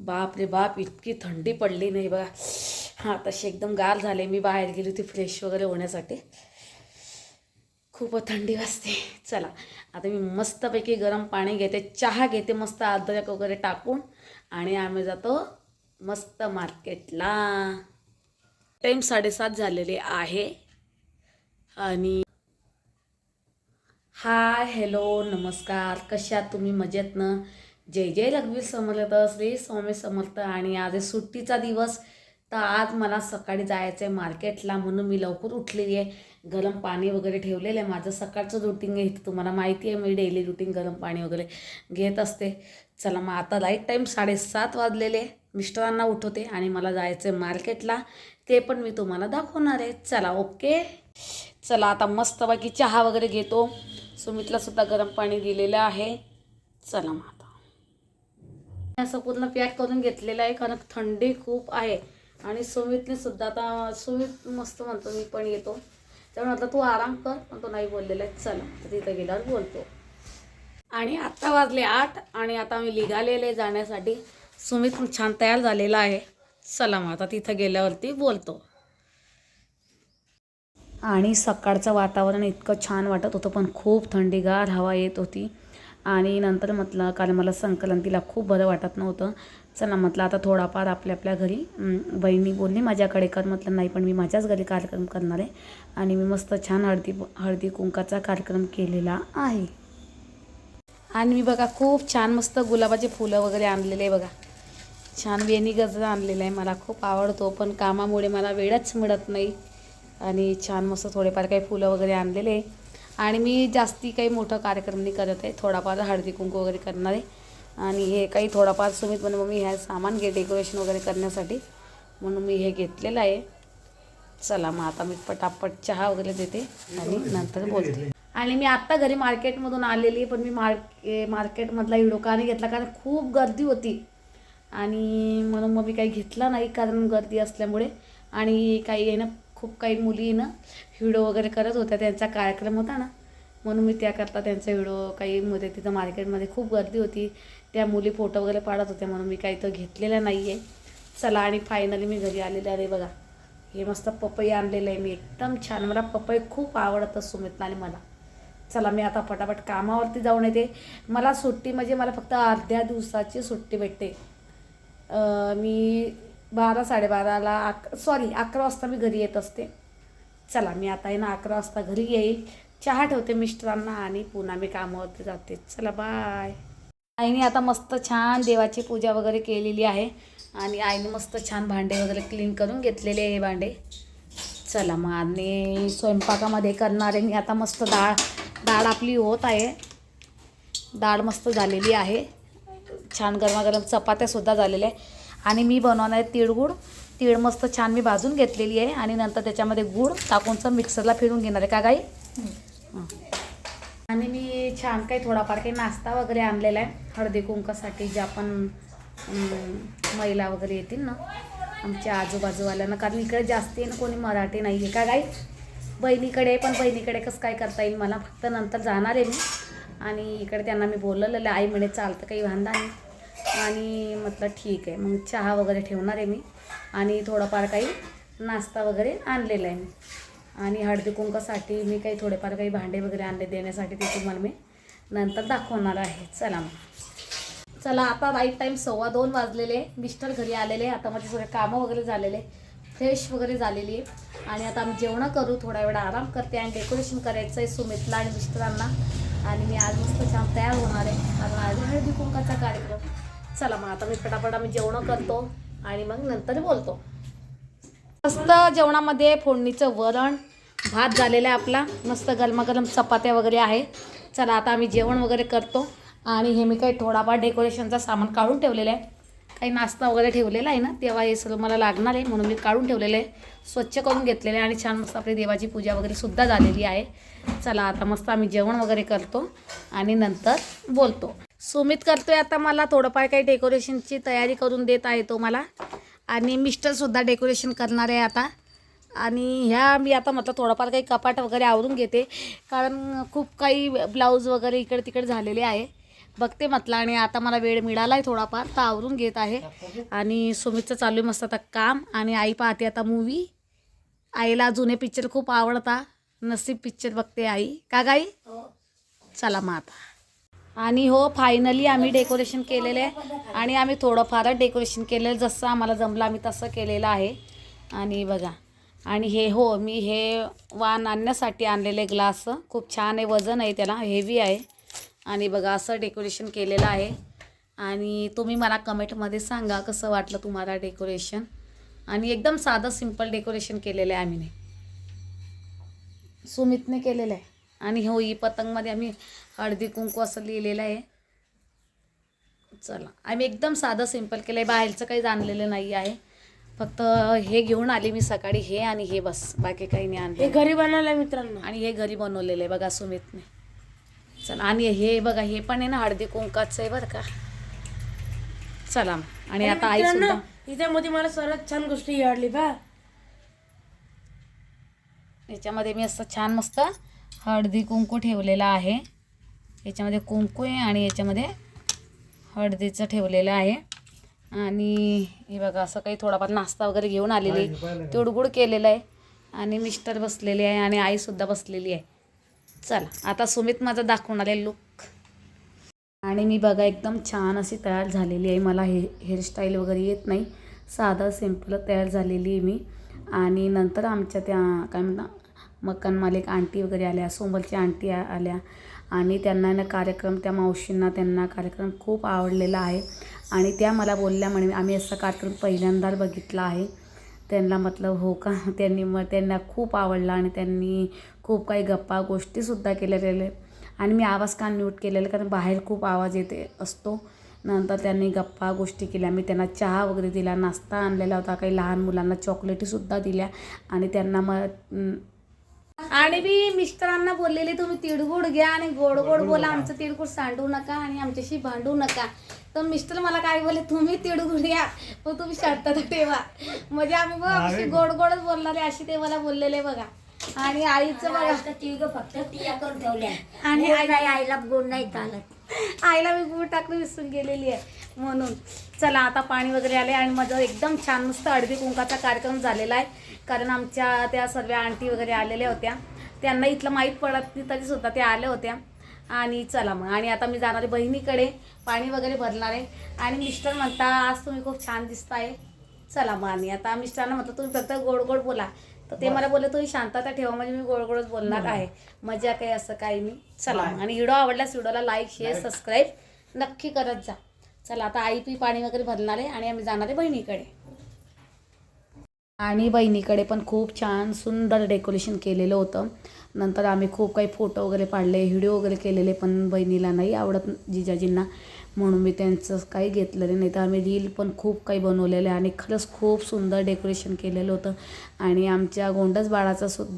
बाप रे बाप इतकी थंडी पडली नाही बघा. हां तशी एकदम गार झाले. मी बाहेर गेली होती फ्रेश वगैरे होण्यासाठी. खूप थंडी वाजते. चला आता मी मस्तपैकी गरम पाणी घेते चहा घेते मस्त अद्रक वगैरे टाकून. आणि आम्ही जातो मस्त मार्केटला. टाईम साडेसात झालेले आहे. आणि हाय हॅलो नमस्कार. कशा तुम्ही? मजेत ना? जय जय रघुवीर समर्थ श्री स्वामी समर्थ. आणि आज सुट्टीचा दिवस तर आज मला सकाळी जायचं आहे मार्केटला म्हणून मी लवकर उठलेली आहे. गरम पाणी वगैरे ठेवलेलं आहे माझं. सकाळचं रुटीन आहे तुम्हाला माहिती आहे मी डेली रुटीन गरम पाणी वगैरे घेत असते. चला मग आता लाइट टाईम साडेसात वाजलेले. मिस्टरांना उठवते आणि मला जायचं आहे मार्केटला. ते पण मी तुम्हाला दाखवणार आहे. चला ओके चला आता मस्तपैकी चहा वगैरे घेतो. सुमितला सुद्धा गरम पाणी दिलेलं आहे. चला मग असं पूर्ण पॅक करून घेतलेलं आहे कारण थंडी खूप आहे. आणि सुमितने सुद्धा आता सुमित मस्त म्हणतो मी पण येतो. त्यामुळे म्हटलं तू आराम कर. पण तो नाही बोललेला आहे. चला. तर तिथं गेल्यावर बोलतो. आणि आत्ता वाजले आठ आणि आता मी निघालेले जाण्यासाठी. सुमित छान तयार झालेला आहे. चला मग आता तिथं गेल्यावरती बोलतो. आणि सकाळचं वातावरण इतकं छान वाटत होतं पण खूप थंडीगार हवा येत होती. आणि नंतर म्हटलं कारण मला संक्रांतीला खूप बरं वाटत नव्हतं. चला म्हटलं आता थोडाफार आपल्या आपल्या घरी बहिणी बोलली माझ्याकडे कर. म्हटलं नाही पण मी माझ्याच घरी कार्यक्रम करणार आहे. आणि मी मस्त छान हळदी हळदी कुंकाचा कार्यक्रम केलेला आहे. आणि मी बघा खूप छान मस्त गुलाबाचे फुलं वगैरे आणलेले आहे बघा. छान वेणी गजरा आणलेला आहे मला खूप आवडतो पण कामामुळे मला वेळच मिळत नाही. आणि छान मस्त थोडेफार काही फुलं वगैरे आणलेले आहे. आणि मी जास्ती काही मोठं कार्यक्रम नाही करत आहे. थोडाफार हळदी कुंकू वगैरे करणार आहे. आणि हे काही थोडाफार सुमित म्हणे मग मी ह्या सामान घे डेकोरेशन वगैरे करण्यासाठी. म्हणून मी हे घेतलेलं आहे. चला मग आता मी पटापट चहा वगैरे देते आणि नंतर बोलते. आणि मी आत्ता घरी मार्केटमधून आलेली पण मी मार्के मार्केटमधला इडोका नाही घेतला? कारण खूप गर्दी होती. आणि म्हणून मग मी काही घेतला नाही कारण गर्दी असल्यामुळे. आणि काही आहे ना खूप काही मुली ना व्हिडिओ वगैरे करत होत्या त्यांचा कार्यक्रम होता ना. म्हणून मी त्याकरता त्यांचा व्हिडिओ काही मध्ये तिथं मार्केटमध्ये खूप गर्दी होती. त्या मुली फोटो वगैरे पाडत होत्या म्हणून मी काही तर घेतलेला नाही आहे चला आणि फायनली मी घरी आलेले. आहे बघा हे मस्त पपई आणलेलं आहे मी. एकदम छान. मला पपई खूप आवडतं सुमितला आणि मला. चला मी आता पटापट कामावरती जाऊन येते. मला सुट्टी म्हणजे मला फक्त अर्ध्या दिवसाची सुट्टी भेटते. मी बारा साडेबाराला अक सॉरी अकरा वाजता मी घरी येत असते. चला मी आता आहे ना अकरा वाजता घरी येईल. चहा ठेवते मिस्टरांना आणि पुन्हा मी कामावरती जाते. चला बाय आईने आता मस्त छान देवाची पूजा वगैरे केलेली आहे. आणि आईने मस्त छान भांडे वगैरे क्लीन करून घेतलेले आहे हे भांडे. चला मग आणि स्वयंपाकामध्ये करणार आहे. मी आता मस्त डाळ डाळ आपली होत आहे. डाळ मस्त झालेली आहे. छान गरमागरम चपात्यासुद्धा झालेल्या आहे. आणि मी बनवणार आहे तिळगुळ तीळ मस्त छान मी भाजून घेतलेली आहे आणि नंतर त्याच्यामध्ये गूळ टाकूनचं मिक्सरला फिरून घेणार आहे. का गाई? आणि मी छान काही थोडाफार काही नाश्ता वगैरे आणलेला आहे. हळदी कुंकासाठी ज्या पण महिला वगैरे येतील ना आमच्या आजूबाजूवाल्यांना. कारण इकडे जास्ती आहे ना कोणी मराठी नाही आहे का गाई? बहिणीकडे पण बहिणीकडे कसं काय करता येईल? मला फक्त नंतर जाणार आहे मी. आणि इकडे त्यांना मी बोललेलं आई म्हणे चालतं काही वांदा नाही. आणि म्हटलं ठीक आहे. मग चहा वगैरे ठेवणार आहे मी. आणि थोडंफार काही नाश्ता वगैरे आणलेला आहे मी. आणि हळदी कुंकासाठी मी काही थोडेफार काही भांडे वगैरे आणले देण्यासाठी ते तुम्हाला मी नंतर दाखवणार आहे. चला मग. चला आता राईट टाईम सव्वा दोन वाजलेले. मिस्टर घरी आलेले. आता माझे सगळे कामं वगैरे झालेले. फ्रेश वगैरे झालेली आहे. आणि आता आम्ही जेवणं करू. थोडा वेळ आराम करते आणि डेकोरेशन करायचं आहे सुमितला आणि मिस्टरांना. आणि मी आज मस्त छान तयार होणार आहे. कारण आज हळदी कुंकाचा कार्यक्रम. चला मग आता मी पटापट आम्ही जेवणं करतो आणि मग नंतर बोलतो. मस्त जेवणामध्ये फोडणीचं वरण भात झालेला आहे आपला. मस्त गरमागरम चपात्या वगैरे आहे. चला आता आम्ही जेवण वगैरे करतो. आणि हे मी काही थोडाफार डेकोरेशनचा सामान काढून ठेवलेलं आहे. काही नाश्ता वगैरे ठेवलेला आहे ना तेव्हा हे सगळं मला लागणार आहे म्हणून मी काढून ठेवलेलं आहे. स्वच्छ करून घेतलेलं आहे आणि छान मस्त आपली देवाची पूजा वगैरे सुद्धा झालेली आहे. चला आता मस्त आम्ही जेवण वगैरे करतो आणि नंतर बोलतो. सुमित करतोय आता मला थोडंफार काही डेकोरेशनची तयारी करून देत आहे तो मला. आणि मिस्टरसुद्धा डेकोरेशन करणार आहे आता. आणि ह्या मी आता म्हटलं थोडंफार काही कपाट वगैरे आवरून घेते. कारण खूप काही ब्लाऊज वगैरे इकडे तिकडे झालेले आहे. बघते म्हटलं आणि आता मला वेळ मिळाला आहे थोडाफार तर आवरून घेत आहे. आणि सुमितचं चालू आहे मस्त आता काम. आणि आई पाहते आता मूवी आईला जुने पिक्चर खूप आवडता. नसीब पिक्चर बघते आई. का गाई? चला मग आता. आणि हो फायनली आम्ही डेकोरेशन केलेलं. आहे आणि आम्ही थोडंफारच डेकोरेशन केलेलं जसं आम्हाला जमलं आम्ही तसं केलेलं आहे. आणि बघा आणि हे हो मी हे वाण आणण्यासाठी आणलेले ग्लास खूप छान आहे वजन आहे त्याला हेवी आहे. आणि बघा असं डेकोरेशन केलेलं आहे. आणि तुम्ही मला कमेंटमध्ये सांगा कसं वाटलं तुम्हाला डेकोरेशन आणि एकदम साधं सिंपल डेकोरेशन केलेलं आहे आम्ही सुमितने केलेलं आहे. आणि हो ही पतंगमध्ये आम्ही हळदी कुंकू असं लिहिलेलं आहे. चला आम्ही एकदम साधं सिंपल केलं आहे बाहेरचं काही जाणलेलं नाही आहे. फक्त हे घेऊन आले मी सकाळी हे आणि हे बस. बाकी काही नाही आणलं. हे घरी बनवलंय मित्रांनो. आणि हे घरी बनवलेलं आहे बघा सुमितने. चला आणि हे बघा हे पण आहे ना हळदी कुंकाचं आहे बरं का. चला. आणि आता आई सुद्धा हिच्यामध्ये मला सर्वात छान गोष्ट आवडली बा. याच्यामध्ये मी असं छान मस्त हळदी कुंकू ठेवलेला आहे. याच्यामध्ये कुंकू आहे आणि याच्यामध्ये हळदीचं ठेवलेलं आहे. आणि हे बघा असं काही थोडाफार नाश्ता वगैरे घेऊन आलेली तिळगुळ केलेलं आहे. आणि मिस्टर बसलेले आहे आणि आईसुद्धा बसलेली आहे. चला आता सुमित माझा दाखवणार आहे लुक आणि मी बघा एकदम छान अशी तयार झालेली आहे. मला हे हेअरस्टाईल वगैरे येत नाही. साधं सिंपल तयार झालेली आहे मी. आणि नंतर आमच्या त्या काय म्हणता मकान मालिक आंटी वगैरे आल्या सोमलच्या आंटी आल्या. आणि त्यांना ना कार्यक्रम त्या मावशींना त्यांना कार्यक्रम खूप आवडलेला आहे. आणि त्या मला बोलल्या म्हणे आम्ही असा कार्यक्रम पहिल्यांदा बघितला आहे. त्यांना मतलब हो का? त्यांनी मग त्यांना खूप आवडला आणि त्यांनी खूप काही गप्पा गोष्टीसुद्धा केलेल्या. आणि मी आवाज का म्यूट केलेला कारण बाहेर खूप आवाज येते असतो. नंतर त्यांनी गप्पा गोष्टी केल्या. मी त्यांना चहा वगैरे दिला नाश्ता आणलेला होता काही लहान मुलांना चॉकलेटीसुद्धा दिल्या. आणि त्यांना मग आणि मी मिस्टरांना बोललेले तुम्ही तिळगुळ घ्या आणि गोड गोड बोला आमचं तिळगुळ सांडू नका आणि आमच्याशी भांडू नका. तर मिस्टर मला काय बोलले तुम्ही तिळगुळ घ्या पण तुम्ही शांतता ठेवा. म्हणजे आम्ही बघ अशी गोड गोडच बोलणारे अशी ते मला बोललेले बघा. आणि आईचं बघा. फक्त टिया करून ठेवल्या. आणि आई- आईला गोड नाही चालत. आईला मी गुळ टाकणं विसरून गेलेली आहे म्हणून. चला आता पाणी वगैरे आले आणि माझं एकदम छान मस्त हळदी कुंकाचा कार्यक्रम झालेला आहे. कारण आमच्या त्या सर्व आंटी वगैरे आलेल्या होत्या. त्यांना इथलं माहीत पडत नाही तरी सुद्धा त्या आल्या होत्या. आणि चला मग. आणि आता मी जाणार बहिणीकडे. पाणी वगैरे भरणार आहे. आणि मिस्टर म्हणता आज तुम्ही खूप छान दिसताय. चला मग आणि आता मिस्टरांना म्हटलं तुम्ही फक्त गोड गोड बोला. तर ते मला बोलले तुम्ही शांतता ठेवा म्हणजे मी गोड गोडच बोलणार आहे. मजा काही असं काही नाही. चला मग. आणि व्हिडिओ आवडल्यास व्हिडिओला लाईक शेअर सबस्क्राईब नक्की करत जा. चला आता आई पी पाणी वगैरे भरणार आहे आणि आम्ही जाणार आहे बहिणीकडे. आणि बहिणीकडे पण खूप छान सुंदर डेकोरेशन केलेलं होतं. नंतर आम्ही खूप काही फोटो वगैरे पाडले व्हिडिओ वगैरे केलेले पण बहिणीला नाही आवडत जिजाजींना. म्हणून मी त्यांचं काही घेतलेलं नाही. तर आम्ही रील पण खूप काही बनवलेले आणि खरंच खूप सुंदर डेकोरेशन केलेलं होतं. आणि आमच्या गोंडस बाळाचं सुद्धा